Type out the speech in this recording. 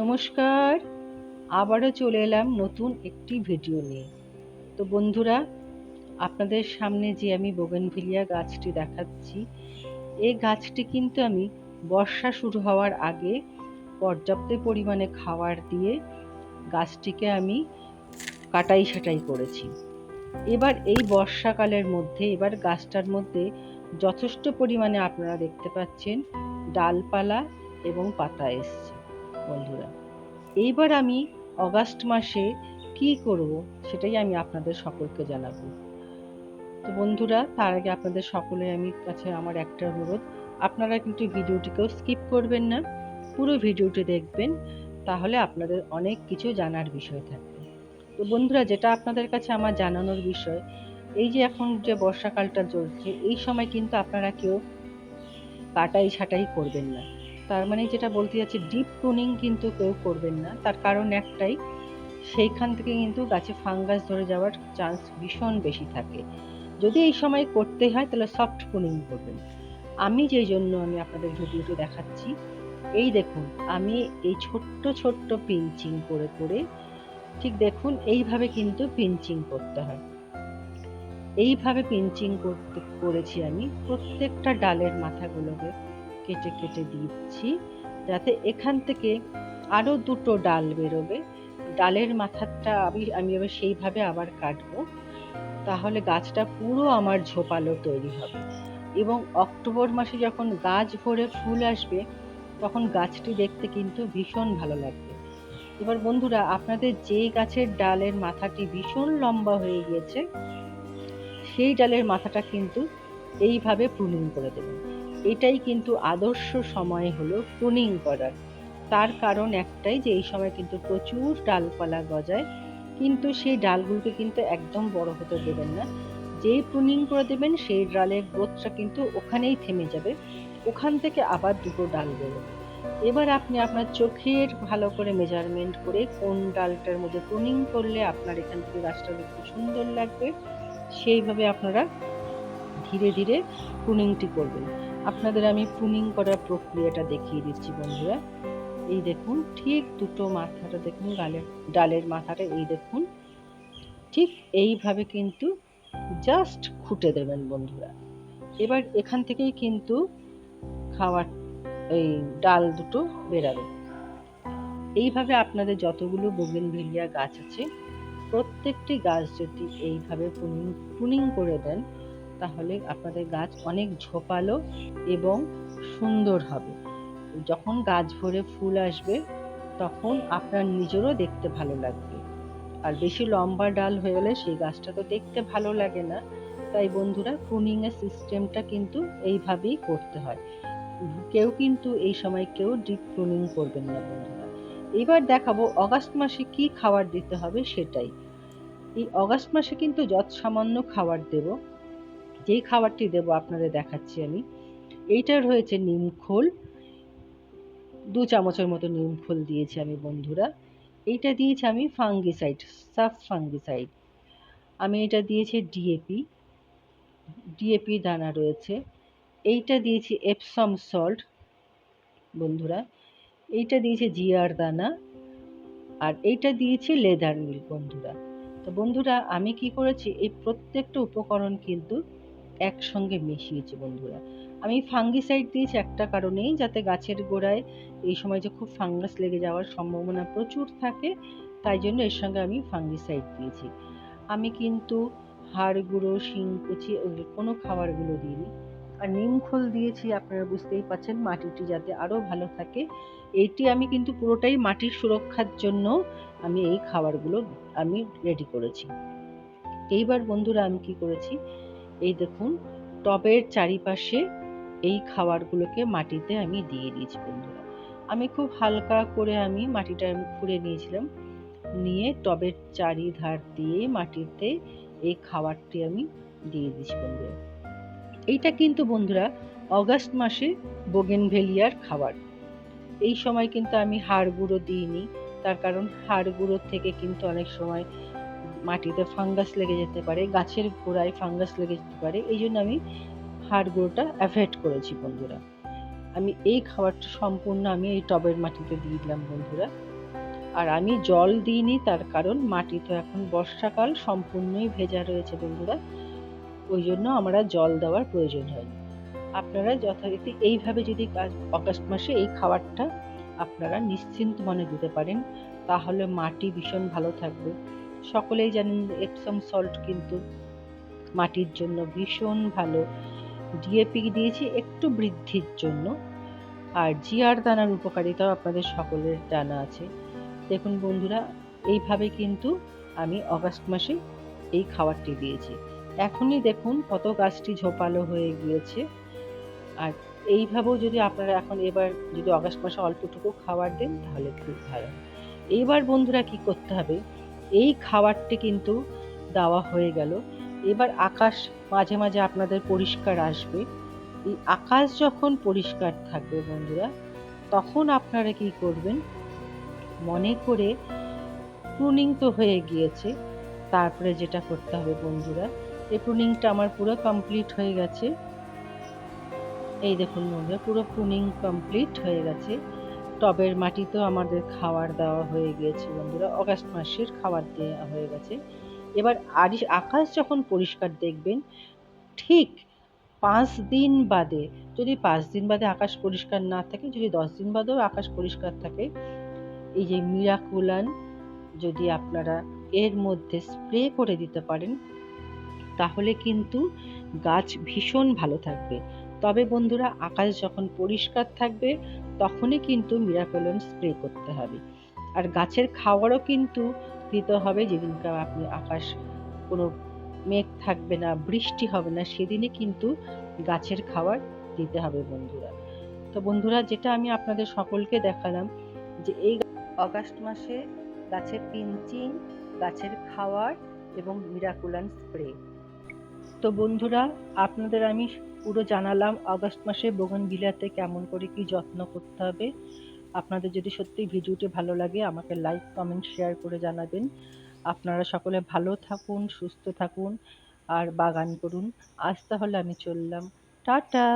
নমস্কার। আবারও চলে এলাম নতুন একটি ভিডিও নিয়ে। তো বন্ধুরা, আপনাদের সামনে যে আমি বোগেনভিলিয়া গাছটি দেখাচ্ছি, এই গাছটি কিন্তু আমি বর্ষা শুরু হওয়ার আগে পর্যাপ্ত পরিমাণে খাবার দিয়ে গাছটিকে আমি কাটাই ছাটাই করেছি। এবার এই বর্ষাকালের মধ্যে, এবার গাছটার মধ্যে যথেষ্ট পরিমাণে আপনারা দেখতে পাচ্ছেন ডালপালা এবং পাতা এসছে। বন্ধুরা। এইবার আমি অগাস্ট মাসে কি করব সেটাই আমি আপনাদের সকলকে জানাব। তো বন্ধুরা, তার আগে আপনাদের সকলের আমি কাছে আমার একটা অনুরোধ, আপনারা কিন্তু ভিডিওটিকেও স্কিপ করবেন না, পুরো ভিডিওটি দেখবেন, তাহলে আপনাদের অনেক কিছু জানার বিষয় থাকবে। তো বন্ধুরা, যেটা আপনাদের কাছে আমার জানানোর বিষয়, এই যে এখন যে বর্ষাকালটা চলছে, এই সময় কিন্তু আপনারা কেউ কাটাই ছাটাই করবেন না। তার মানে যেটা বলতে যাচ্ছি ডিপ প্রুনিং কিন্তু কেউ করবেন না। তার কারণ একটাই, সেইখান থেকে কিন্তু গাছে ফাঙ্গাস ধরে যাওয়ার চান্স ভীষণ বেশি থাকে। যদি এই সময় করতে হয়, তাহলে সফট প্রুনিং করবেন। আমি যেই জন্য আমি আপনাদের ভিডিওটি দেখাচ্ছি, এই দেখুন, আমি এই ছোট্ট ছোট্ট পিঞ্চিং করে করে ঠিক দেখুন, এইভাবে কিন্তু পিঞ্চিং করতে হয়। এইভাবে পিঞ্চিং করতে, করেছি আমি প্রত্যেকটা ডালের মাথাগুলোকে। কেটে কেটে দিচ্ছি, যাতে এখান থেকে আরও দুটো ডাল বেরোবে। ডালের মাথাটা আমি আমি এবার সেইভাবে আবার কাটবো। তাহলে গাছটা পুরো আমার ঝোপালো তৈরি হবে। এবং অক্টোবর মাসে যখন গাছ ভরে ফুল আসবে, তখন গাছটি দেখতে কিন্তু ভীষণ ভালো লাগবে। এবার বন্ধুরা, আপনাদের যে গাছের ডালের মাথাটি ভীষণ লম্বা হয়ে গিয়েছে, সেই ডালের মাথাটা কিন্তু এইভাবে প্রুনিং করে দেবেন। এটাই কিন্তু আদর্শ সময় হলো প্রুনিং করার। তার কারণ একটাই যে, এই সময় কিন্তু প্রচুর ডালপালা গজায়, কিন্তু সেই ডালগুলোকে কিন্তু একদম বড় হতে দেবেন না। যেই প্রুনিং করে দেবেন, সেই ডালের গ্রোথটা কিন্তু ওখানেই থেমে যাবে। ওখান থেকে আবার দুটো ডাল বেরোবে এবার আপনি আপনার চোখের ভালো করে মেজারমেন্ট করে কোন ডালটার মধ্যে প্রুনিং করলে আপনার এখান থেকে গাছটা দেখতে সুন্দর লাগবে, সেইভাবে আপনারা ধীরে ধীরে প্রুনিংটি করবেন। আপনাদের আমি প্রুনিং করার প্রক্রিয়াটা দেখিয়ে দিচ্ছি বন্ধুরা। এই দেখুন, ঠিক দুটো মাথাটা দেখুন ডালের ডালের মাথাটা এই দেখুন। ঠিক এইভাবে কিন্তু জাস্ট খুঁটে দেবেন বন্ধুরা। এবার এখান থেকেই কিন্তু খাওয়ার এই ডাল দুটো বেরাবে। এইভাবে আপনাদের যতগুলো বোগেনভিলিয়া গাছ আছে, প্রত্যেকটি গাছ যদি এইভাবে প্রুনিং প্রুনিং করে দেন তাহলে আপনাদের গাছ অনেক ঝোপালো এবং সুন্দর হবে। যখন গাছ ভরে ফুল আসবে, তখন আপনার নিজেরও দেখতে ভালো লাগবে। আর বেশি লম্বা ডাল হয়ে গেলে সেই গাছটা তো দেখতে ভালো লাগে না। তাই বন্ধুরা প্রুনিংয়ের সিস্টেমটা কিন্তু এইভাবেই করতে হয়। কেউ কিন্তু এই সময় কেউ ডিপ প্রুনিং করবেন না বন্ধুরা। এবার দেখাবো অগাস্ট মাসে কি খাবার দিতে হবে সেটাই। এই অগাস্ট মাসে কিন্তু যত সামান্য খাবার দেব। যেই খাবারটি দেব আপনাদের দেখাচ্ছি আমি এইটা রয়েছে নিমখোল দু চামচের মতো নিমখোল দিয়েছি আমি বন্ধুরা। এইটা দিয়েছি আমি ফাঙ্গিসাইড সাফ ফাঙ্গিসাইড। আমি এটা দিয়েছি ডিএপি ডিএপি দানা রয়েছে। এইটা দিয়েছি এপসম সল্ট বন্ধুরা। এইটা দিয়েছি জিয়ার দানা। আর এইটা দিয়েছি লেদার মিল বন্ধুরা। তো বন্ধুরা, আমি কি করেছি, এই প্রত্যেকটা উপকরণ কিন্তু একসঙ্গে মিশিয়েছি বন্ধুরা। আমি ফাঙ্গিসাইড দিয়েছি একটা কারণেই, যাতে গাছের গোড়ায় এই সময় যে খুব ফাঙ্গাস লেগে যাওয়ার সম্ভাবনা প্রচুর থাকে, তাই জন্য এর সঙ্গে আমি ফাঙ্গিসাইড দিয়েছি। আমি কিন্তু হাড় গুঁড়ো শিংকুচি কোনো খাবারগুলো দিইনি। আর নিমখোল দিয়েছি, আপনারা বুঝতেই পাচ্ছেন মাটিটি যাতে আরও ভালো থাকে। এইটি আমি কিন্তু পুরোটাই মাটির সুরক্ষার জন্য আমি এই খাবারগুলো আমি রেডি করেছি। এইবার বন্ধুরা আমি কি করেছি এই দেখুন, টবের চারিপাশে এই খাবারগুলোকে মাটিতে আমি দিয়ে দিয়েছি বন্ধুরা। আমি খুব হালকা করে আমি মাটিটা আমি খুঁড়ে নিয়েছিলাম। নিয়ে টবের চারিধার দিয়ে মাটিতে এই খাবারটি আমি দিয়ে দিয়েছি বন্ধুরা। এইটা কিন্তু বন্ধুরা অগাস্ট মাসে বোগেনভেলিয়ার খাবার। এই সময় কিন্তু আমি হাড় গুঁড়ো দিইনি। তার কারণ হাড় গুঁড়োর থেকে কিন্তু অনেক সময় মাটিতে ফাঙ্গাস লেগে যেতে পারে, গাছের গোড়ায় ফাঙ্গাস লেগে যেতে পারে, এই জন্য আমি হাড় অ্যাভয়েড করেছি বন্ধুরা। আমি এই খাবারটা সম্পূর্ণ আমি এই টবের মাটিতে দিয়ে দিলাম বন্ধুরা। আর আমি জল দিইনি তার কারণ মাটি তো এখন বর্ষাকাল, সম্পূর্ণই ভেজা রয়েছে বন্ধুরা। ওই জন্য আমরা জল দেওয়ার প্রয়োজন হয়নি। আপনারা যথারীতি এইভাবে যদি অগাস্ট মাসে এই খাবারটা আপনারা নিশ্চিন্ত মনে দিতে পারেন, তাহলে মাটি ভীষণ ভালো থাকবে। সকলেই জানেন এপসাম সল্ট কিন্তু মাটির জন্য ভীষণ ভালো। ডিএপি দিয়েছি একটু বৃদ্ধির জন্য। আর জিআর দানার উপকারিতাও আপনাদের সকলের জানা আছে। দেখুন বন্ধুরা, এইভাবে কিন্তু আমি অগাস্ট মাসে এই খাবারটি দিয়েছি। এখনই দেখুন কত গাছটি ঝোপালো হয়ে গিয়েছে। আর এইভাবেও যদি আপনারা এখন এবার যদি অগাস্ট মাসে অল্পটুকু খাবার দেন, তাহলে খুব ভালো। এইবার বন্ধুরা কি করতে হবে? এই খাবারটি কিন্তু দেওয়া হয়ে গেল। এবার আকাশ মাঝে মাঝে আপনাদের পরিষ্কার আসবে। এই আকাশ যখন পরিষ্কার থাকবে বন্ধুরা, তখন আপনারা কি করবেন? মনে করে প্রুনিং তো হয়ে গিয়েছে, তারপরে যেটা করতে হবে বন্ধুরা, এই প্রুনিংটা আমার পুরো কমপ্লিট হয়ে গেছে। এই দেখুন বন্ধুরা, পুরো প্রুনিং কমপ্লিট হয়ে গেছে। টবের মাটিতেও আমাদের খাবার দেওয়া হয়ে গিয়েছে, বন্ধুরা। অগাস্ট মাসের খাবার দেওয়া হয়ে গেছে। এবার আরিশ, আকাশ যখন পরিষ্কার দেখবেন, ঠিক পাঁচ দিন বাদে, যদি পাঁচ দিন বাদে আকাশ পরিষ্কার না থাকে, যদি দশ দিন বাদেও আকাশ পরিষ্কার থাকে, এই যে মিরাকুলান যদি আপনারা এর মধ্যে স্প্রে করে দিতে পারেন, তাহলে কিন্তু গাছ ভীষণ ভালো থাকবে। তবে বন্ধুরা, আকাশ যখন পরিষ্কার থাকবে তখনই কিন্তু মিরাকুলান স্প্রে করতে হবে। আর গাছের খাওয়ারও কিন্তু দিতে হবে, যেদিনকে আপনি আকাশ কোনো মেঘ থাকবে না, বৃষ্টি হবে না সেদিনে কিন্তু গাছের খাবার দিতে হবে বন্ধুরা। তো বন্ধুরা, যেটা আমি আপনাদের সকলকে দেখালাম যে এই অগাস্ট মাসে গাছের পিঞ্চিং গাছের খাওয়ার এবং মিরাকুলান স্প্রে তো বন্ধুরা, আপনাদের আমি পুরো জানালাম, আগস্ট মাসে বিলাতে কেমন করে কি যত্ন করতে হবে? আপনাদের যদি সত্যি ভিডিওটি ভালো লাগে, আমাকে লাইক কমেন্ট শেয়ার করে জানাবেন। আপনারা সকলে ভালো থাকুন, সুস্থ থাকুন, আর বাগান করুন। আজ তাহলে আমি চললাম। টাটা!